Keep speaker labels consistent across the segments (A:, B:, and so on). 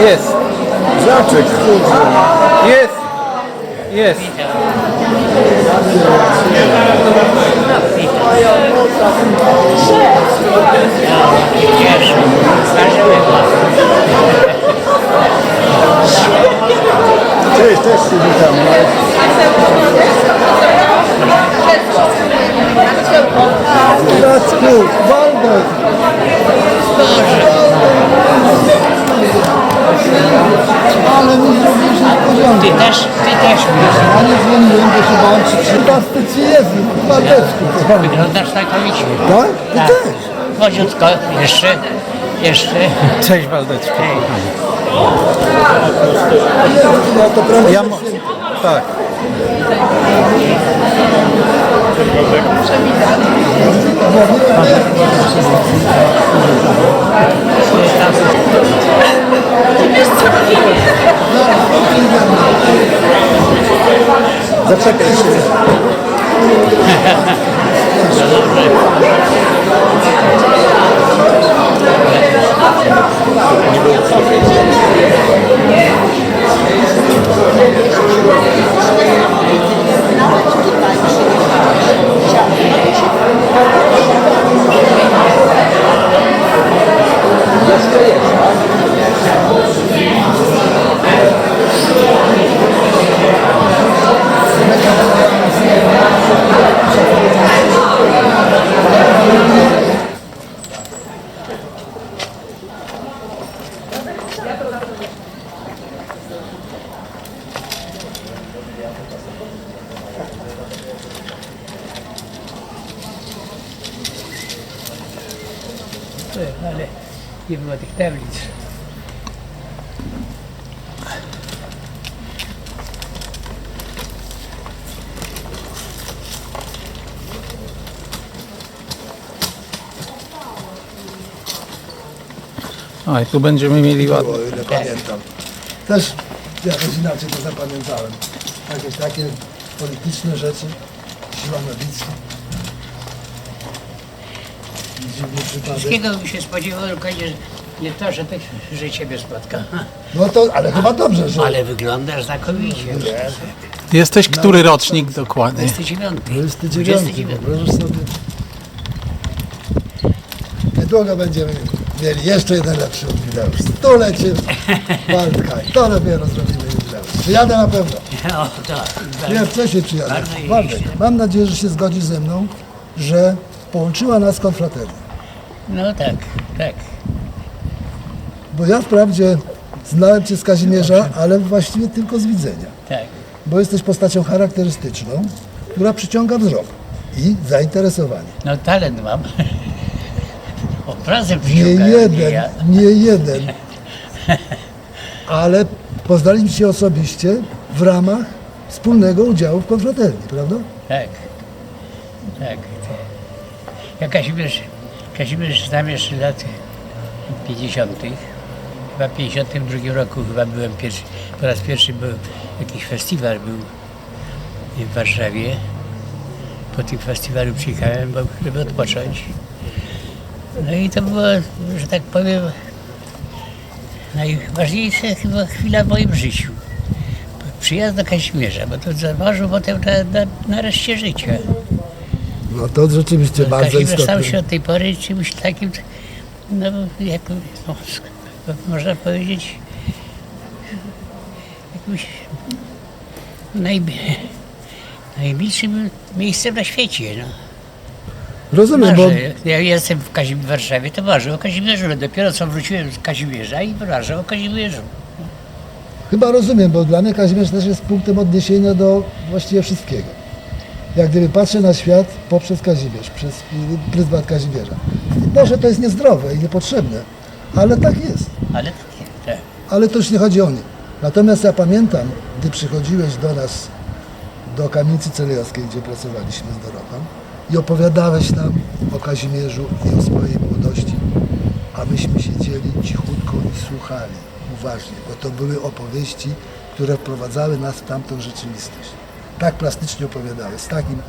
A: Jest,
B: Zaczek,
A: jest, jest.
B: Cześć, też się witam. Jacku, Waldek! Ale mi zrobisz niespodziankę.
C: Ty też, ty też
B: Ja nie dzwoniłem, bo się bałem czy przydasty ci jest, Waldeczku.
C: wyglądasz znakomicie.
B: Tak? Ty
C: Tak.
B: też.
C: Młodziutko, jeszcze, jeszcze.
A: Cześć Waldeczku.
C: Hej.
B: No to prawie
A: Ja mo- tak.
B: Zaczekaj się.
C: Ale nie było tych tablic.
A: O, i tu będziemy mieli ładnie.
B: O ile pamiętam. Też jakoś inaczej to zapamiętałem. Jakieś takie polityczne rzeczy, siła medycy. Dziwny przypadek.
C: Wszystkiego bym się spodziewał, tylko nie, nie to, że, ty, że ciebie spotka.
B: No to, ale chyba dobrze, że...
C: Ale wyglądasz znakomicie.
A: Jesteś który rocznik dokładnie?
C: 29.
B: 29,
C: 29.
B: wyobrażasz sobie. Niedługo będziemy mieli jeszcze jeden lepszy jubileusz. Stulecie Waldka i to dopiero zrobimy jubileusz. Przyjadę na pewno.
C: O, to.
B: Ja wcześniej przyjadę.
C: Bardzo
B: Waldek, mam nadzieję, że się zgodzisz ze mną, że połączyła nas konfraternia.
C: No tak, tak.
B: Bo ja wprawdzie znałem Cię z Kazimierza, ale właściwie tylko z widzenia.
C: Tak.
B: Bo jesteś postacią charakterystyczną, która przyciąga wzrok i zainteresowanie.
C: No talent mam. Obrazem
B: Nie jeden,
C: ja.
B: nie jeden. Ale poznaliśmy się osobiście w ramach wspólnego udziału w konfraterni, prawda?
C: Tak, tak. Ja Kazimierz, Kazimierz znam jeszcze lat 50. Chyba w 52 roku chyba byłem pierwszy, po raz pierwszy był jakiś festiwal był w Warszawie. Po tym festiwalu przyjechałem, żeby odpocząć. No i to była, że tak powiem, najważniejsza chyba chwila w moim życiu. Przyjazd do Kazimierza, bo to zaważył potem na, na, na reszcie życia.
B: No to rzeczywiście bardzo
C: Kazimierz stał
B: istotne.
C: się od tej pory czymś takim, no jak, no, można powiedzieć, jakimś najb, najbliższym miejscem na świecie. No.
B: Rozumiem, bo
C: Marzę, ja jestem w, Kazim, w Warszawie, to marzę o Kazimierzu. No Dopiero co wróciłem z Kazimierza i marzę o Kazimierzu.
B: chyba rozumiem, bo dla mnie Kazimierz też jest punktem odniesienia do właściwie wszystkiego. Jak gdyby patrzę na świat poprzez Kazimierz, przez pryzmat Kazimierza. Może to jest niezdrowe i niepotrzebne, ale tak jest.
C: Ale tak, tak.
B: Ale to już nie chodzi o nie. Natomiast ja pamiętam, gdy przychodziłeś do nas, do kamienicy celejowskiej, gdzie pracowaliśmy z Dorotą i opowiadałeś nam o Kazimierzu i o swojej młodości, a myśmy siedzieli cichutko i słuchali uważnie, bo to były opowieści, które wprowadzały nas w tamtą rzeczywistość. Tak plastycznie opowiadałeś, z, takim,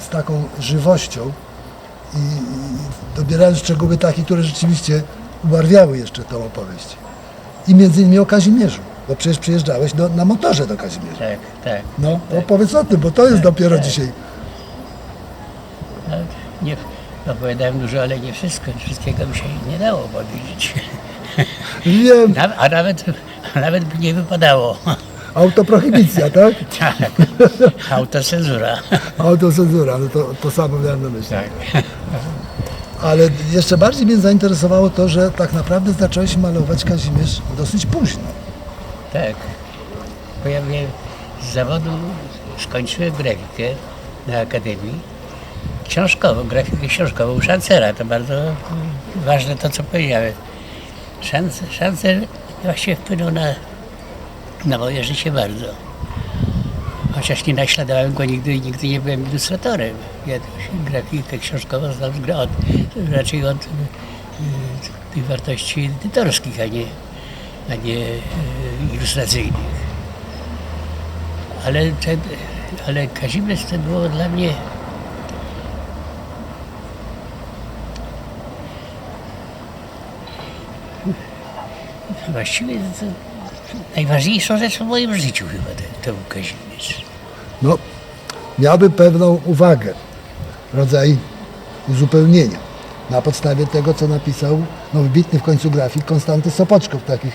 B: z taką żywością i, i dobierając szczegóły takie, które rzeczywiście ubarwiały jeszcze tą opowieść. I między innymi o Kazimierzu, bo przecież przyjeżdżałeś do, na motorze do Kazimierza.
C: Tak, tak.
B: No, opowiedz o tym, bo to jest dopiero dzisiaj.
C: No, nie, opowiadałem dużo, ale nie wszystko. Wszystkiego mi się nie dało powiedzieć.
B: Wiem,
C: A nawet, a nawet by nie wypadało.
B: Autoprohibicja, tak?
C: Tak. Autocenzura.
B: Autocenzura, no to, to samo miałem na myśli.
C: Tak.
B: Ale jeszcze bardziej mnie zainteresowało to, że tak naprawdę zacząłeś malować Kazimierz dosyć późno.
C: Tak. Bo ja miałem z zawodu skończyłem grafikę na Akademii. Książkową, grafikę książkową Szancera. To bardzo ważne to, co powiedziałem. Szancer, szancer właściwie wpłynął na, na moje życie bardzo. Chociaż nie naśladowałem go nigdy i nigdy nie byłem ilustratorem. Ja grafikę książkową znam od, raczej od y, tych wartości edytorskich, a nie, a nie y, ilustracyjnych. Ale, ale Kazimierz to było dla mnie właściwie to najważniejszą rzeczą w moim życiu chyba to był Kazimierz.
B: No, miałby pewną uwagę, rodzaj uzupełnienia na podstawie tego, co napisał no, wybitny w końcu grafik Konstanty Sopoczko w takich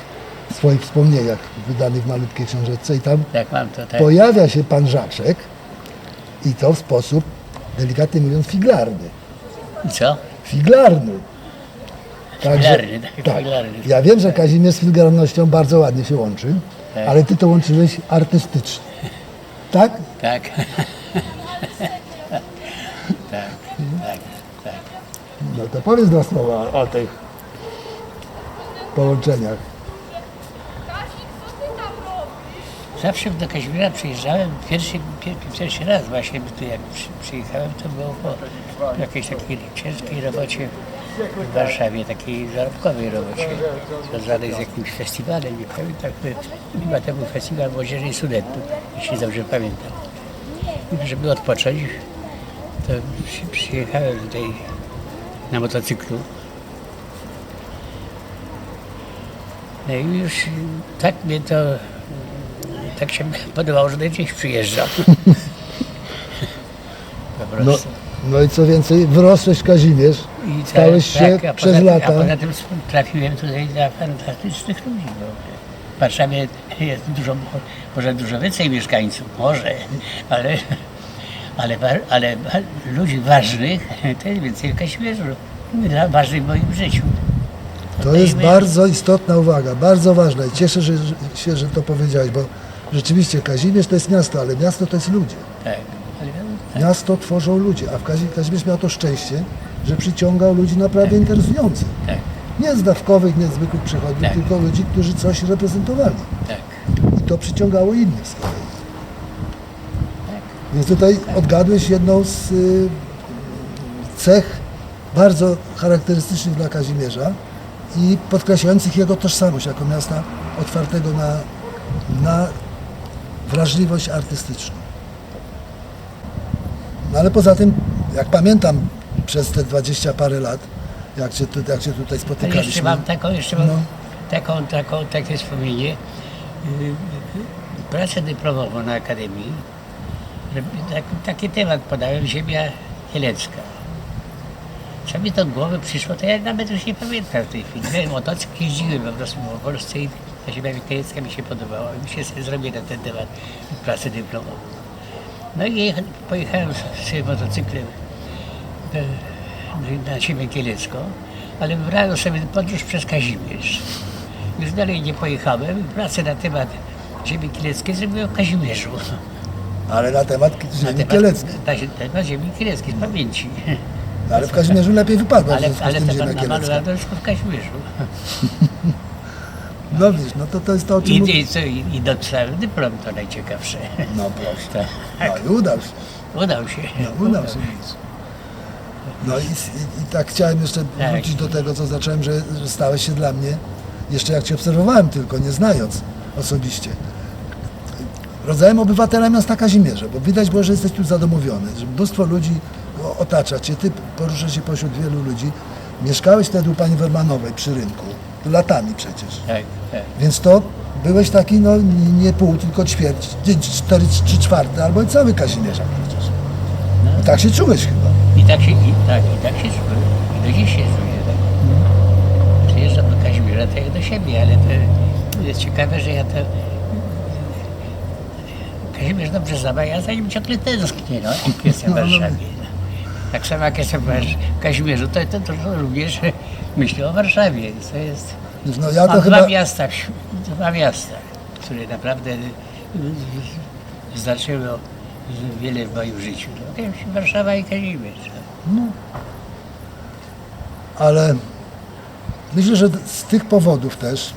B: swoich wspomnieniach wydanych w malutkiej książeczce i tam
C: Tak mam to, tak.
B: pojawia się pan Żaczek i to w sposób, delikatnie mówiąc, figlarny.
C: I co?
B: Figlarny.
C: Figlarny, tak, figlarny.
B: Ja wiem, że Kazimierz z figlarnością bardzo ładnie się łączy,
C: Tak.
B: ale ty to łączyłeś artystycznie. Tak?
C: Tak. tak, tak, tak.
B: No to powiedz dwa słowa o tych połączeniach.
C: Zawsze do Kazimierza przyjeżdżałem, pierwszy, pier, pierwszy raz właśnie tu jak przy, przyjechałem, to było po jakiejś takiej ciężkiej robocie w Warszawie, takiej zarobkowej robocie, związanej z jakimś festiwalem, nie pamiętam, który, chyba to był festiwal młodzieży i studentów, jeśli dobrze pamiętam. I żeby odpocząć, to przy, przyjechałem tutaj na motocyklu. No i już tak mnie to tak się podobało, że gdzieś przyjeżdżam. po
B: No,
C: prostu.
B: no i co więcej, wyrosłeś w Kazimierz,
C: I tak,
B: stałeś się
C: a
B: przez
C: poza,
B: lata.
C: A poza tym trafiłem tutaj na fantastycznych ludzi. Bo w Warszawie jest dużo, może dużo więcej mieszkańców, może, ale, ale, ale ludzi ważnych to jest więcej w Kazimierzu, dla- ważnych w moim życiu.
B: To jest bardzo istotna uwaga, bardzo ważna i cieszę że, się, że to powiedziałeś, bo rzeczywiście Kazimierz to jest miasto, ale miasto to jest ludzie.
C: Tak. Ale-
B: Miasto tworzą ludzie, a w Kazi- Kazimierz miał to szczęście, że przyciągał ludzi naprawdę interesujących.
C: Tak,
B: Nie zdawkowych, niezwykłych przechodniów,
C: Tak.
B: tylko ludzi, którzy coś reprezentowali.
C: tak.
B: I to przyciągało innych z kolei.
C: Tak.
B: Więc tutaj odgadłeś jedną z y, cech bardzo charakterystycznych dla Kazimierza i podkreślających jego tożsamość jako miasta otwartego na, na wrażliwość artystyczną. No ale poza tym, jak pamiętam przez te dwadzieścia parę lat, jak się, tu, jak się tutaj spotykaliśmy.
C: jeszcze mam taką, jeszcze mam
B: No.
C: taką, taką, takie wspomnienie. Yy, Pracę dyplomową na Akademii. Tak, taki temat podałem, Ziemia Kielecka. Co mi do głowy przyszło, to ja nawet już nie pamiętam w tej chwili. Miałem motocykl, jeździłem po prostu po Polsce i ta Ziemia Kielecka mi się podobała. I się sobie zrobię na ten temat pracę dyplomową. No i jecha- pojechałem z, motocyklem na Ziemię Kielecką, ale wybrałem sobie podróż przez Kazimierz. Już dalej nie pojechałem pracę na temat Ziemi Kieleckiej zrobiłem w Kazimierzu.
B: Ale na temat
C: Na
B: ziemi
C: temat,
B: kieleckiej.
C: na, na temat Ziemi Kieleckiej, z pamięci.
B: Ale w Kazimierzu lepiej wypadła w
C: Ale, ale temat namalowałem w Kazimierzu.
B: No wiesz, no to, to jest to, o czym
C: I,
B: mówię.
C: i, co, i, i dyplom, to najciekawsze.
B: No proszę.
C: Tak.
B: No i udał się.
C: Udał się.
B: No, udał się mieć. No i, i, i tak chciałem jeszcze
C: Tak.
B: wrócić do tego, co zacząłem, że, że stałeś się dla mnie, jeszcze jak Cię obserwowałem tylko, nie znając osobiście, rodzajem obywatela miasta Kazimierza, bo widać było, że jesteś tu zadomowiony, że mnóstwo ludzi otacza cię, ty poruszasz się pośród wielu ludzi. Mieszkałeś wtedy u pani Wermanowej przy rynku, latami przecież.
C: Tak, tak.
B: Więc to byłeś taki, no nie pół, tylko ćwierć, cztery, trzy czwarte, albo cały Kazimierza przecież. No, tak się czułeś chyba.
C: Tak się, i, tak, i tak się czuję. I do dziś się czuję. Tak. Przyjeżdżam do Kazimierza tak jak do siebie, ale to jest ciekawe, że ja to... Kazimierz dobrze zna, ja za nim ciągle tęsknię, no, jak jestem w
B: No, no.
C: Warszawie. Tak samo jak jestem w Kazimierzu, to, to, to również myślę o Warszawie. To jest...
B: No ja to
C: Mam
B: chyba,
C: dwa miasta, dwa miasta, które naprawdę y, y, znaczyły wiele w moim życiu. No, jest Warszawa i Kazimierz. no.
B: ale myślę, że z tych powodów też,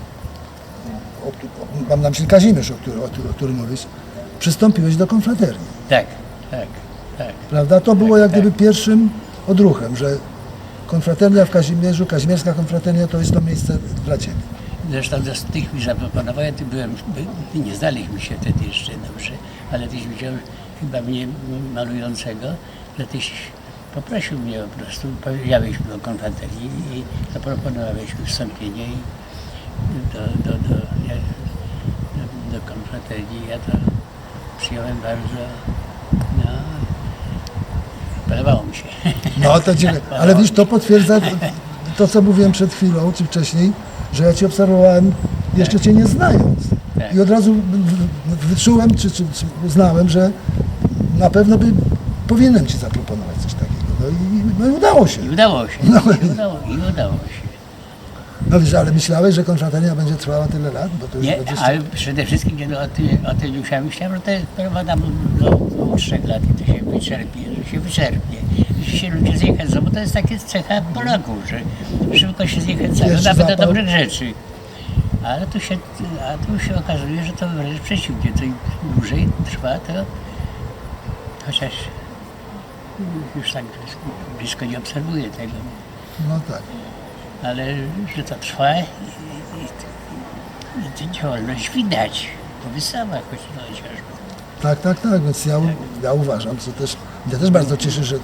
B: o, o, mam na myśli Kazimierz, o, który, o, o którym mówisz, przystąpiłeś do konfraterii.
C: Tak, tak, tak.
B: Prawda? To było jak
C: tak.
B: gdyby pierwszym odruchem, że konfraternia w Kazimierzu, kazimierska konfraternia to jest to miejsce dla Ciebie.
C: Zresztą z tych mi zaproponowałem, ty byłem, by, nie znaliśmy się wtedy jeszcze dobrze, ale tyś widział chyba mnie malującego, że tyś poprosił mnie po prostu, powiedziałeś mi o konfraterii i zaproponowałeś mi wstąpienie do, do, do, do, do. Ja to przyjąłem bardzo, no, podobało mi się.
B: No to dziękuję. Ale widzisz, to potwierdza to, co mówiłem przed chwilą, czy wcześniej, że ja Cię obserwowałem jeszcze Cię nie znając.
C: Tak.
B: I od razu wyczułem, czy, czy, czy uznałem, że na pewno by powinienem Ci zaproponować coś takiego. No i, no i udało się.
C: I udało się,
B: No.
C: i udało, i udało się.
B: No wiesz, ale myślałeś, że konfraternia będzie trwała tyle lat? Bo to już
C: Nie,
B: 20...
C: ale przede wszystkim no, o, tym, o tym myślałem. Myślałem, że to jest prawa tam do dwóch, trzech lat i to się wyczerpie, że się wyczerpie. Że się ludzie zniechęcą, bo to jest takie cecha Polaków, że szybko się zniechęcają, nawet do
B: zapał.
C: dobrych rzeczy. Ale tu się, a tu się okazuje, że to wręcz przeciwnie, to im dłużej trwa, to chociaż już tak blisko nie obserwuję tego,
B: No tak.
C: ale że to trwa i, i, i, tę działalność widać po wystawach no, chociażby.
B: Tak, tak, tak, więc ja, ja uważam, co też, mnie też bardzo cieszy, że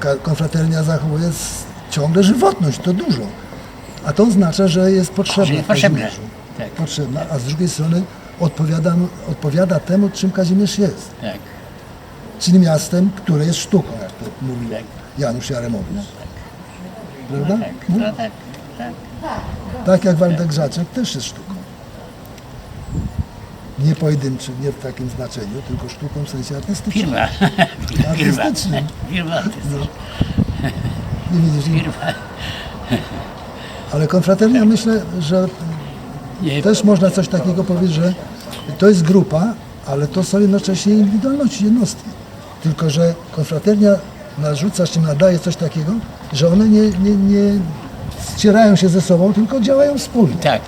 B: ka- konfraternia zachowuje ciągle żywotność, to dużo. A to oznacza, że jest potrzebna.
C: Że jest potrzebna. Tak.
B: Potrzebna, a z drugiej strony odpowiada, odpowiada temu, czym Kazimierz jest.
C: Tak.
B: Czyli miastem, które jest sztuką, jak to mówił
C: Tak.
B: Janusz Jaremowicz. Prawda?
C: Tak,
B: No,
C: no tak, tak.
B: tak jak Waldek Grzaczek też jest sztuką. Nie pojedynczym, nie w takim znaczeniu, tylko sztuką w sensie artystycznym.
C: Firma.
B: Artystycznym.
C: Firma artystyczna.
B: Nie widzisz, nie,
C: Firma.
B: Ale konfraternia myślę, że też można coś takiego powiedzieć, że to jest grupa, ale to są jednocześnie indywidualności, jednostki. Tylko, że konfraternia narzuca, czy nadaje coś takiego, że one nie, nie, nie ścierają się ze sobą, tylko działają wspólnie.
C: Tak,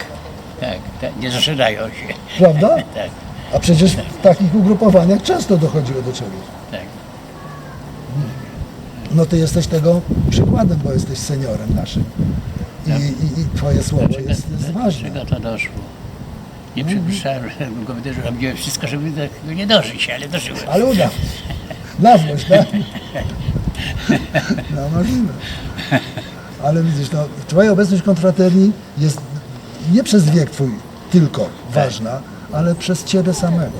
C: tak, tak. Nie zaczynają się.
B: Prawda?
C: Tak,
B: A przecież w takich ugrupowaniach często dochodziło do czegoś.
C: tak.
B: No ty jesteś tego przykładem, bo jesteś seniorem naszym. I, i, i twoje słowo
C: Dlaczego,
B: jest, jest ważne.
C: dlaczego to doszło? Nie przypuszczałem, że go wydarzył. Robiłem wszystko, żeby do tego nie dożyć, ale dożyłem.
B: Ale uda. Na złość, tak? No możliwe. Ale widzisz, no, twoja obecność w konfraterni jest nie przez wiek twój tylko ważna, ale przez ciebie samego.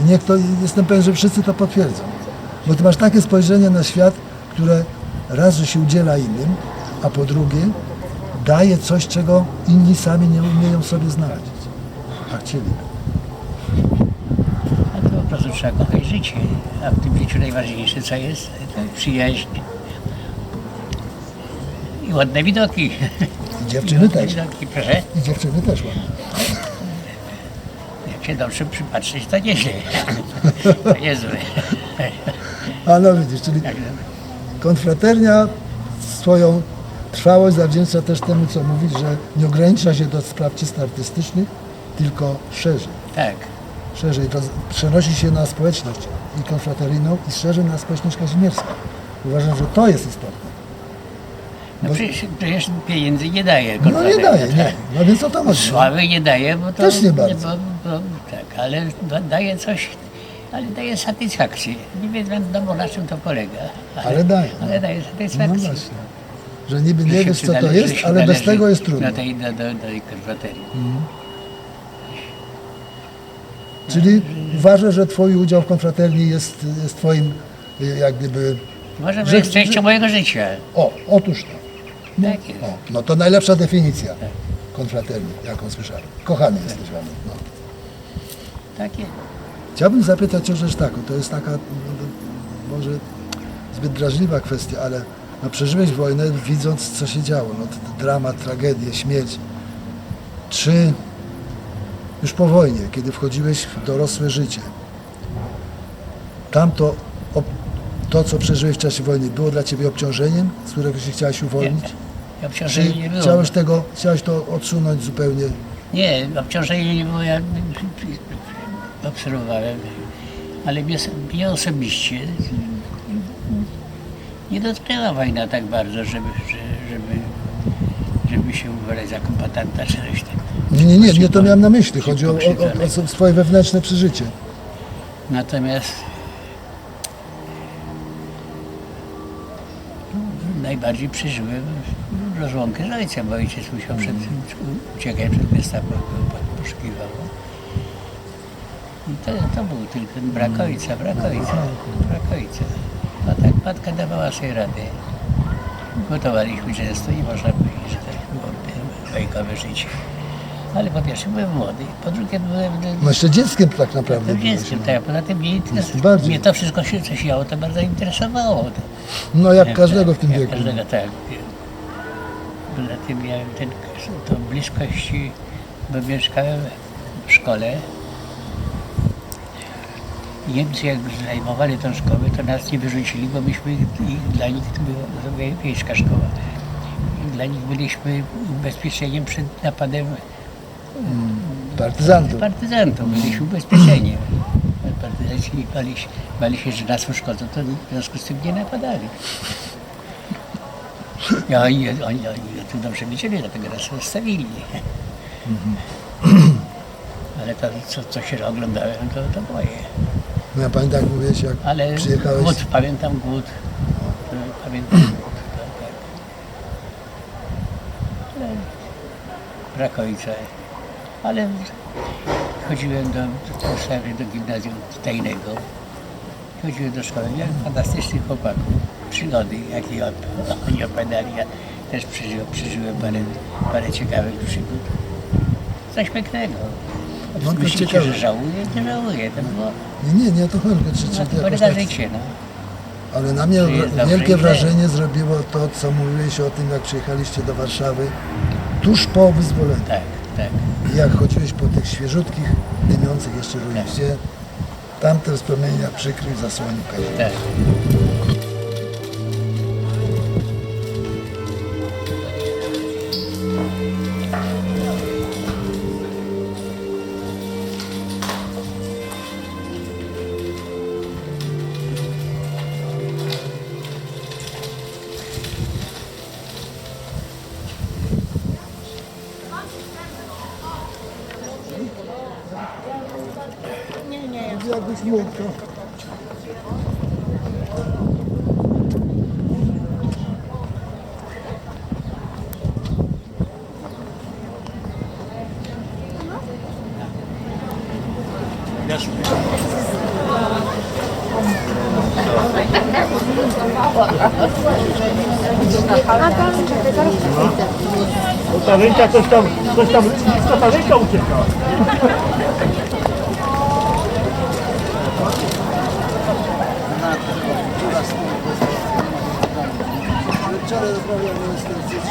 B: I niech to, jestem pewien, że wszyscy to potwierdzą. Bo ty masz takie spojrzenie na świat, które raz, że się udziela innym, a po drugie daje coś, czego inni sami nie umieją sobie znaleźć. A chcieliby.
C: A to po prostu trzeba kochać życie. A w tym życiu najważniejsze co jest? To przyjaźń. I ładne widoki.
B: I dziewczyny też.
C: Widoki, proszę.
B: I dziewczyny też ładne.
C: Jak się dobrze przypatrzeć, to nieźle. To niezłe.
B: A no widzisz, czyli
C: Tak,
B: konfraternia swoją trwałość zawdzięcza też temu, co mówisz, że nie ogranicza się do spraw czysto artystycznych, tylko szerzej.
C: tak.
B: Szerzej przenosi się na społeczność i konfrateryjną i szerzej na społeczność kazimierską. Uważam, że to jest istotne.
C: No
B: Bo-
C: przecież, przecież pieniędzy nie daje.
B: No nie daje, nie.
C: tak.
B: No więc o to chodzi.
C: Sławy nie daje, bo to...
B: Też nie bardzo.
C: Bo, bo, tak, ale da- daje coś, ale daje satysfakcję. Nie wiadomo na czym to polega.
B: Ale daje.
C: Ale daje
B: No
C: satysfakcję.
B: właśnie. Że niby nie wiesz co to jest, ale bez tego jest trudno.
C: Do tej, do, do, do tej konfraterii.
B: Czyli uważasz, że twój udział w konfraterni jest, jest twoim y, jak gdyby...
C: Może
B: Że-
C: że, jest częścią mojego życia.
B: O, otóż to.
C: Tak jest.
B: O, no to najlepsza definicja konfraterni, jaką słyszałem. Kochany jesteś, Wanu. No.
C: Tak jest.
B: Chciałbym zapytać o rzecz taką, to jest taka no, może zbyt drażliwa kwestia, ale no, przeżyłeś wojnę widząc co się działo, no, t- dramat, tragedię, śmierć. Czy już po wojnie, kiedy wchodziłeś w dorosłe życie, tamto, to co przeżyłeś w czasie wojny było dla Ciebie obciążeniem, z którego się chciałeś uwolnić?
C: Nie. Obciążenie nie było.
B: chciałeś tego, chciałeś to odsunąć zupełnie?
C: Nie, obciążenie nie było, ja obserwowałem, ale mnie, mnie osobiście nie dotknęła wojna tak bardzo, żeby, że- żeby, żeby się ubrać za kombatanta czy coś takiego.
B: Nie, nie, nie, nie to miałem na myśli. Chodzi o, o, o, o swoje wewnętrzne przeżycie.
C: Natomiast najbardziej przeżyłem rozłąkę z ojcem, bo ojciec musiał przed, uciekać przed gestapo, go poszukiwało. I to, to był tylko brak ojca, brak ojca, brak ojca. A tak matka dawała sobie radę. Gotowaliśmy często, nie można powiedzieć, że tak było bajkowe życie. Ale po pierwsze byłem młody, po drugie byłem
B: No jeszcze dzieckiem tak naprawdę
C: Byłem dzieckiem, tak. Poza tym mnie, interes...
B: bardziej.
C: mnie to wszystko się, co się działo, to bardzo interesowało.
B: No jak każdego w tym
C: jak
B: wieku.
C: Każdego, tak. Poza tym miałem ten, tą bliskość, bo mieszkałem w szkole. Niemcy jak zajmowali tą szkołę, to nas nie wyrzucili, bo myśmy, ich, dla nich to była wie- wiejska szkoła. I Dla nich byliśmy ubezpieczeniem przed napadem
B: Partyzantów.
C: partyzantów, byliśmy ubezpieczeni. Partyzanci bali się, bali się, że nas uszkodzą, to w związku z tym nie napadali. I oni, oni, oni o tym dobrze wiedzieli, dlatego nas zostawili. Ale to, co, co się oglądałem, to, to boję.
B: No ja pamiętam jak mówiłeś, jak
C: Ale
B: przyjechałeś.
C: głód, pamiętam głód. Pamiętam głód, tak, tak. Ale Brak ojca. Ale chodziłem do, do, do gimnazjum tajnego. Chodziłem do szkoły. Miałem fantastycznych chłopaków. Przygody, jakie op- oni opowiadali. Ja też przeżyłem, przeżyłem parę, parę ciekawych przygód. Coś pięknego.
B: No to ciekawe.
C: że żałuję? Nie żałuję. To było
B: Nie, nie, nie to chodzi, czy, czy
C: na
B: ty
C: tym
B: jakoś
C: polega
B: tak,
C: życie. No.
B: Ale na mnie
C: Czy
B: wielkie wrażenie zrobiło to, co mówiłeś o tym, jak przyjechaliście do Warszawy tuż po wyzwoleniu.
C: Tak, tak.
B: I jak chodziłeś po tych świeżutkich, dymiących jeszcze ruinach, gdzie tamte wspomnienia przykrył, zasłonił Kazimierz.
C: tak.
D: Ta ręka coś tam, coś tam, ręka ucieka.
B: Wczoraj rozmawiałem z tym, z